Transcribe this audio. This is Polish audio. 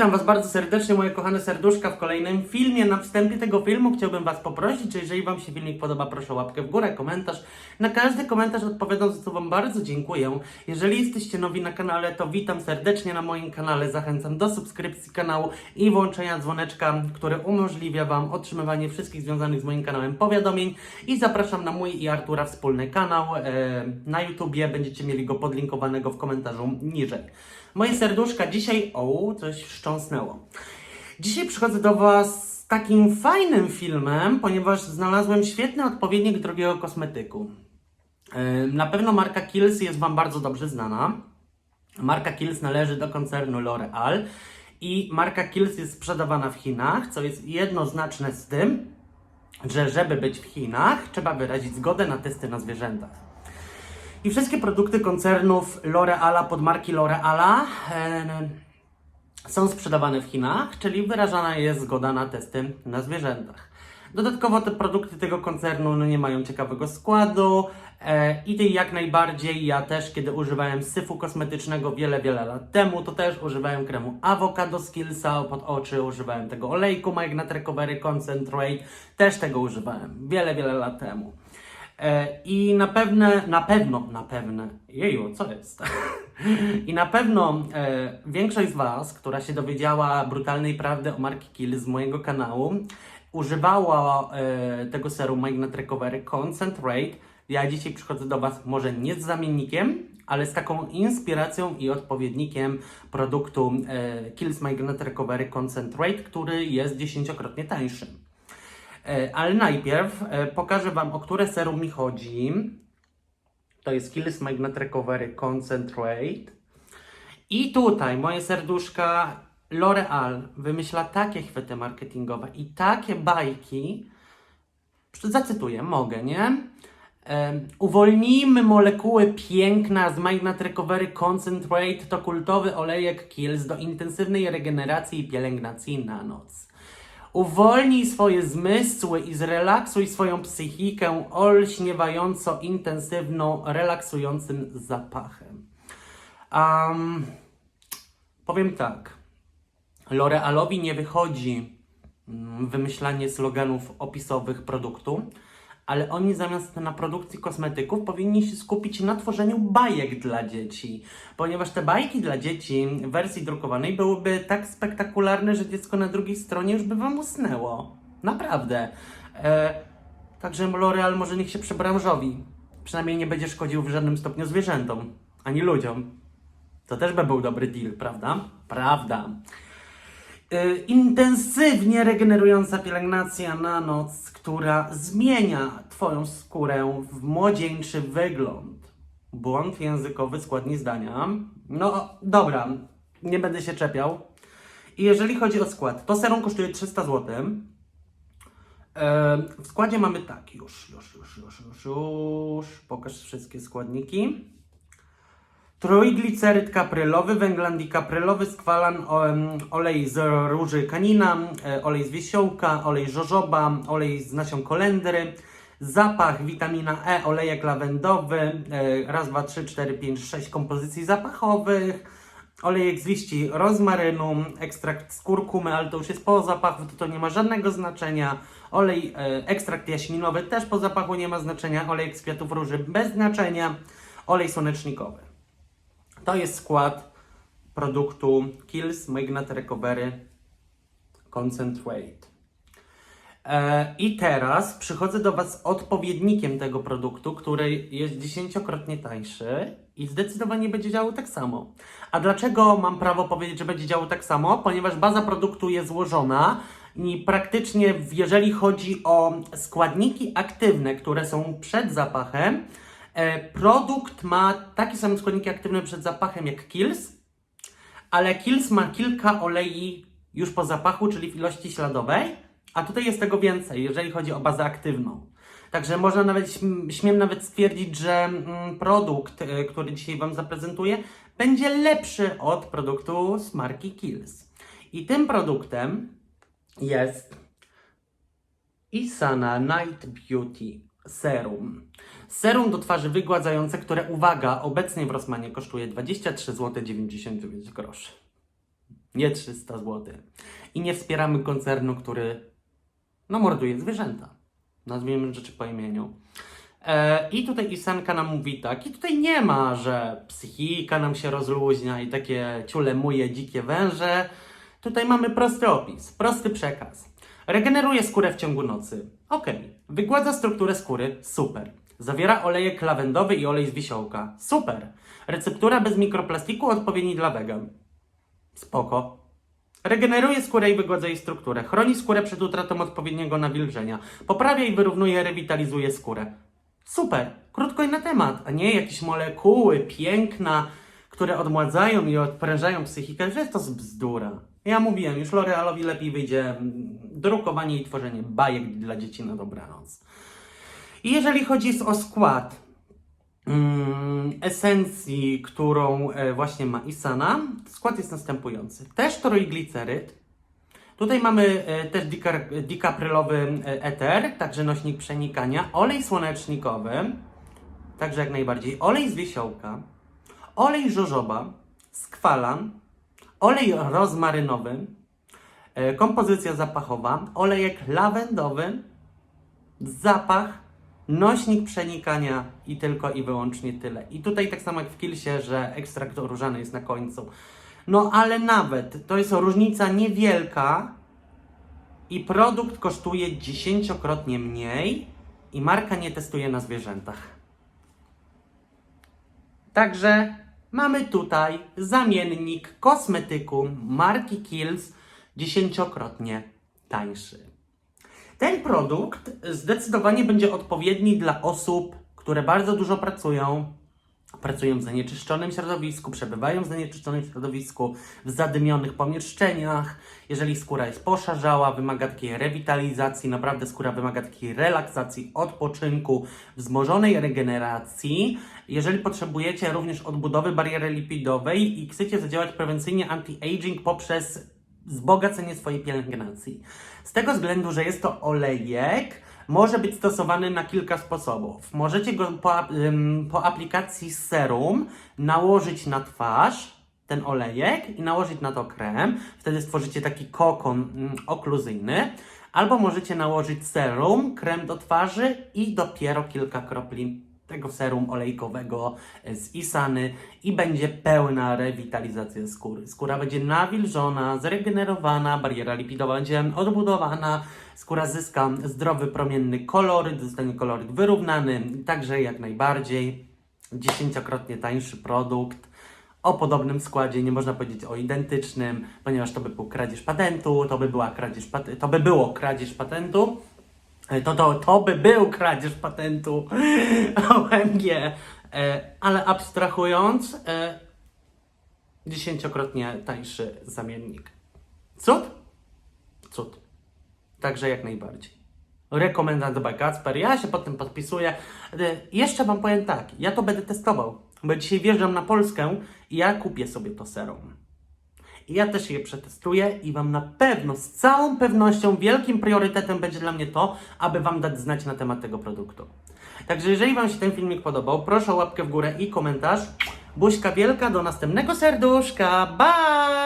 Witam Was bardzo serdecznie, moje kochane serduszka, w kolejnym filmie. Na wstępie tego filmu chciałbym Was poprosić, że jeżeli Wam się filmik podoba, proszę o łapkę w górę, komentarz. Na każdy komentarz odpowiadam, za co Wam bardzo dziękuję. Jeżeli jesteście nowi na kanale, to witam serdecznie na moim kanale. Zachęcam do subskrypcji kanału i włączenia dzwoneczka, który umożliwia Wam otrzymywanie wszystkich związanych z moim kanałem powiadomień. I zapraszam na mój i Artura wspólny kanał e, na YouTubie. Będziecie mieli go podlinkowanego w komentarzu niżej. Moje serduszka dzisiaj, o, coś wstrząsnęło. Dzisiaj przychodzę do Was z takim fajnym filmem, ponieważ znalazłem świetny odpowiednik drogiego kosmetyku. Na pewno marka Kiehl's jest Wam bardzo dobrze znana. Marka Kiehl's należy do koncernu L'Oreal i marka Kiehl's jest sprzedawana w Chinach, co jest jednoznaczne z tym, że żeby być w Chinach, trzeba wyrazić zgodę na testy na zwierzętach. I wszystkie produkty koncernów L'Oreala pod marki L'Oreala e, są sprzedawane w Chinach, czyli wyrażana jest zgoda na testy na zwierzętach. Dodatkowo te produkty tego koncernu no, nie mają ciekawego składu e, i jak najbardziej ja też, kiedy używałem syfu kosmetycznego wiele, wiele lat temu, to też używałem kremu Avocado Skillsa pod oczy, używałem tego olejku Magnet Recovery Concentrate, też tego używałem wiele, wiele lat temu. E, I na pewne, na pewno, na pewne, jeju, co jest? I na pewno e, większość z Was, która się dowiedziała brutalnej prawdy o marki Kill z mojego kanału, używała e, tego serum Magnet Recovery Concentrate. Ja dzisiaj przychodzę do Was może nie z zamiennikiem, ale z taką inspiracją i odpowiednikiem produktu e, Kills Magnet Recovery Concentrate, który jest dziesięciokrotnie tańszy. E, Ale najpierw e, pokażę Wam, o które serum mi chodzi. To jest Kills Magnet Recovery Concentrate. I tutaj moje serduszka L'Oreal wymyśla takie chwyty marketingowe i takie bajki. Zacytuję, mogę, nie? E, uwolnijmy molekuły piękna z Magnet Recovery Concentrate to kultowy olejek Kills do intensywnej regeneracji i pielęgnacji na noc. Uwolnij swoje zmysły i zrelaksuj swoją psychikę olśniewająco intensywną, relaksującym zapachem. Um, powiem tak. L'Orealowi nie wychodzi mm, wymyślanie sloganów opisowych produktu, ale oni zamiast na produkcji kosmetyków powinni się skupić na tworzeniu bajek dla dzieci, ponieważ te bajki dla dzieci w wersji drukowanej byłyby tak spektakularne, że dziecko na drugiej stronie już by wam usnęło. Naprawdę. E, także L'Oreal może niech się przebranżowi. Przynajmniej nie będzie szkodził w żadnym stopniu zwierzętom, ani ludziom. To też by był dobry deal, prawda? Prawda. Y, intensywnie regenerująca pielęgnacja na noc, która zmienia Twoją skórę w młodzieńczy wygląd. Błąd językowy, składni zdania. No dobra, nie będę się czepiał. I jeżeli chodzi o skład, to serum kosztuje 300 zł. E, W składzie mamy tak, już, już, już, już, już, już. Pokaż wszystkie składniki. Trójgliceryt kaprylowy, węglan dikaprylowy, skwalan, olej z róży kanina, e, olej z wiesiołka, olej żożoba, olej z nasion kolendry, zapach, witamina E, olejek lawendowy, e, raz, dwa, trzy, cztery, pięć, sześć kompozycji zapachowych, olejek z liści rozmarynu, ekstrakt z kurkumy, ale to już jest po zapachu, to, to nie ma żadnego znaczenia. Olej, e, ekstrakt jaśminowy też po zapachu nie ma znaczenia. Olejek z kwiatów róży bez znaczenia. Olej słonecznikowy. To jest skład produktu Kills Magnet Recovery Concentrate. E, I teraz przychodzę do Was z odpowiednikiem tego produktu, który jest dziesięciokrotnie tańszy i zdecydowanie będzie działał tak samo. A dlaczego mam prawo powiedzieć, że będzie działał tak samo? Ponieważ baza produktu jest złożona i praktycznie, jeżeli chodzi o składniki aktywne, które są przed zapachem, produkt ma takie same składniki aktywne przed zapachem jak Kills, ale Kills ma kilka olei już po zapachu, czyli w ilości śladowej, a tutaj jest tego więcej, jeżeli chodzi o bazę aktywną. Także można nawet, śm- śmiem nawet stwierdzić, że mm, produkt, y, który dzisiaj Wam zaprezentuję, będzie lepszy od produktu z marki Kills. I tym produktem jest Isana Night Beauty Serum. Serum do twarzy wygładzające, które, uwaga, obecnie w Rossmanie kosztuje 23 zł 99 groszy. nie 300 zł. I nie wspieramy koncernu, który no, morduje zwierzęta. Nazwijmy rzeczy po imieniu. E, I tutaj Isanka nam mówi tak, i tutaj nie ma, że psychika nam się rozluźnia i takie ciulemuje dzikie węże. Tutaj mamy prosty opis, prosty przekaz. Regeneruje skórę w ciągu nocy. Okej. Wygładza strukturę skóry. Super. Zawiera olejek lawendowy i olej z wisiołka. Super. Receptura bez mikroplastiku odpowiedni dla wegan. Spoko. Regeneruje skórę i wygładza jej strukturę. Chroni skórę przed utratą odpowiedniego nawilżenia. Poprawia i wyrównuje, rewitalizuje skórę. Super. Krótko i na temat, a nie jakieś molekuły, piękna, które odmładzają i odprężają psychikę, że jest to z bzdura. Ja mówiłem, już L'Orealowi lepiej wyjdzie drukowanie i tworzenie bajek dla dzieci na dobranoc. I jeżeli chodzi o skład mm, esencji, którą e, właśnie ma Isana, skład jest następujący. Też toroigliceryd. Tutaj mamy e, też dikaprylowy e, eter, także nośnik przenikania, olej słonecznikowy, także jak najbardziej, olej z wiesiołka, olej żożoba, skwalan, olej rozmarynowy, kompozycja zapachowa, olejek lawendowy, zapach, nośnik przenikania i tylko i wyłącznie tyle. I tutaj tak samo jak w Kilsie, że ekstrakt różany jest na końcu. No ale nawet to jest różnica niewielka i produkt kosztuje dziesięciokrotnie mniej i marka nie testuje na zwierzętach. Także mamy tutaj zamiennik kosmetyku marki Kills dziesięciokrotnie tańszy. Ten produkt zdecydowanie będzie odpowiedni dla osób, które bardzo dużo pracują, pracują w zanieczyszczonym środowisku, przebywają w zanieczyszczonym środowisku, w zadymionych pomieszczeniach. Jeżeli skóra jest poszarzała, wymaga takiej rewitalizacji, naprawdę skóra wymaga takiej relaksacji, odpoczynku, wzmożonej regeneracji. Jeżeli potrzebujecie również odbudowy bariery lipidowej i chcecie zadziałać prewencyjnie anti-aging poprzez wzbogacenie swojej pielęgnacji. Z tego względu, że jest to olejek, może być stosowany na kilka sposobów. Możecie go po, po aplikacji serum nałożyć na twarz, ten olejek, i nałożyć na to krem. Wtedy stworzycie taki kokon ym, okluzyjny. Albo możecie nałożyć serum, krem do twarzy i dopiero kilka kropli tego serum olejkowego z Isany i będzie pełna rewitalizacja skóry. Skóra będzie nawilżona, zregenerowana, bariera lipidowa będzie odbudowana, skóra zyska zdrowy, promienny koloryt, zostanie koloryt wyrównany, także jak najbardziej dziesięciokrotnie tańszy produkt. O podobnym składzie, nie można powiedzieć o identycznym, ponieważ to by był kradzież patentu, to by była kradzież to by było kradzież patentu. E, To, to, to by był kradzież patentu OMG. E, ale abstrahując, e, dziesięciokrotnie tańszy zamiennik. Cud? Cud. Także jak najbardziej. Rekomendant Kacper. Ja się pod tym podpisuję. Jeszcze Wam powiem tak, ja to będę testował, bo dzisiaj wjeżdżam na Polskę i ja kupię sobie to serum. I ja też je przetestuję i Wam na pewno, z całą pewnością, wielkim priorytetem będzie dla mnie to, aby Wam dać znać na temat tego produktu. Także jeżeli Wam się ten filmik podobał, proszę o łapkę w górę i komentarz. Buźka wielka, do następnego serduszka. Bye!